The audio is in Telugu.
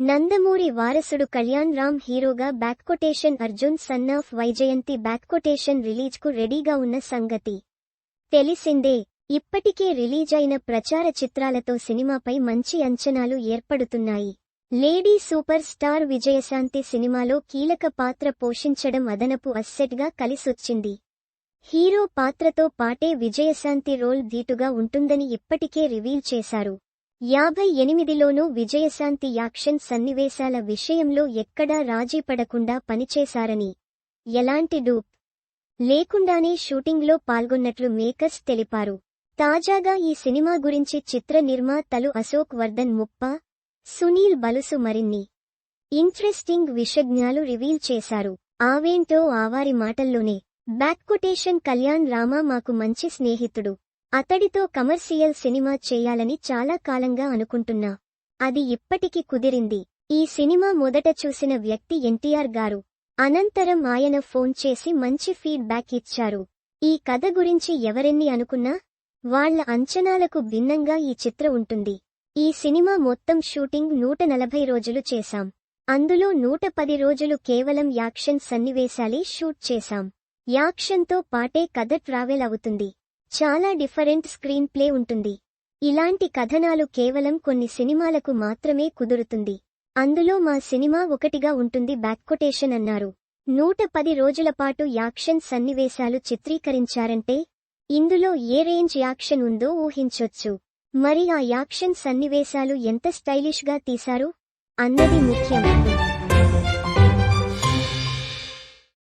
నందమూరి వారసుడు కళ్యాణ్ రామ్ హీరోగా back quotation Arjun son of Vyjayanthi back quotation రిలీజ్కు రెడీగా ఉన్న సంగతి. తెలిసిందే ఇప్పటికే రిలీజ్ అయిన ప్రచార చిత్రాలతో సినిమాపై మంచి అంచనాలు ఏర్పడుతున్నాయి. లేడీ సూపర్ స్టార్ విజయశాంతి సినిమాలో కీలక పాత్ర పోషించడం అదనపు అస్సెట్గా కలిసొచ్చింది. హీరో పాత్రతో పాటే విజయశాంతి రోల్ ధీటుగా ఉంటుందని ఇప్పటికే రివీల్ చేశారు. యాభై ఎనిమిదిలోనూ విజయశాంతి యాక్షన్ సన్నివేశాల విషయంలో ఎక్కడా రాజీ పడకుండా పనిచేశారని. ఎలాంటి డూప్? లేకుండానే షూటింగ్లో పాల్గొన్నట్లు మేకర్స్ తెలిపారు. తాజాగా ఈ సినిమా గురించి చిత్ర నిర్మాతలు అశోక్ వర్ధన్ ముప్ప సునీల్ బలుసు మరిన్ని ఇంట్రెస్టింగ్ విషజ్ఞాలు రివీల్ చేశారు. ఆవేంటో ఆవారి మాటల్లోనే బ్యాక్ కొటేషన్ కళ్యాణ్ రామా మాకు మంచి స్నేహితుడు. అతడితో కమర్షియల్ సినిమా చేయాలని చాలా కాలంగా అనుకుంటున్నా. అది ఇప్పటికి కుదిరింది. ఈ సినిమా మొదట చూసిన వ్యక్తి ఎన్టీఆర్ గారు. అనంతరం ఆయన ఫోన్ చేసి మంచి ఫీడ్బ్యాక్ ఇచ్చారు. ఈ కథ గురించి ఎవరెన్ని అనుకున్నా వాళ్ళ అంచనాలకు భిన్నంగా ఈ చిత్ర ఉంటుంది. ఈ సినిమా మొత్తం షూటింగ్ నూట నలభై రోజులు చేశాం. అందులో నూట పది రోజులు కేవలం యాక్షన్ సన్నివేశాలే షూట్ చేశాం. యాక్షన్తో పాటే కథ ట్రావెల్ అవుతుంది. చాలా డిఫరెంట్ స్క్రీన్ ప్లే ఉంటుంది. ఇలాంటి కథనాలు కేవలం కొన్ని సినిమాలకు మాత్రమే కుదురుతుంది. అందులో మా సినిమా ఒకటిగా ఉంటుంది బ్యాక్కొటేషన్ అన్నారు. నూట పది రోజుల పాటు యాక్షన్ సన్నివేశాలు చిత్రీకరించారంటే ఇందులో ఏ రేంజ్ యాక్షన్ ఉందో ఊహించొచ్చు. మరి ఆ యాక్షన్ సన్నివేశాలు ఎంత స్టైలిష్గా తీశారు? అన్నది ముఖ్యం.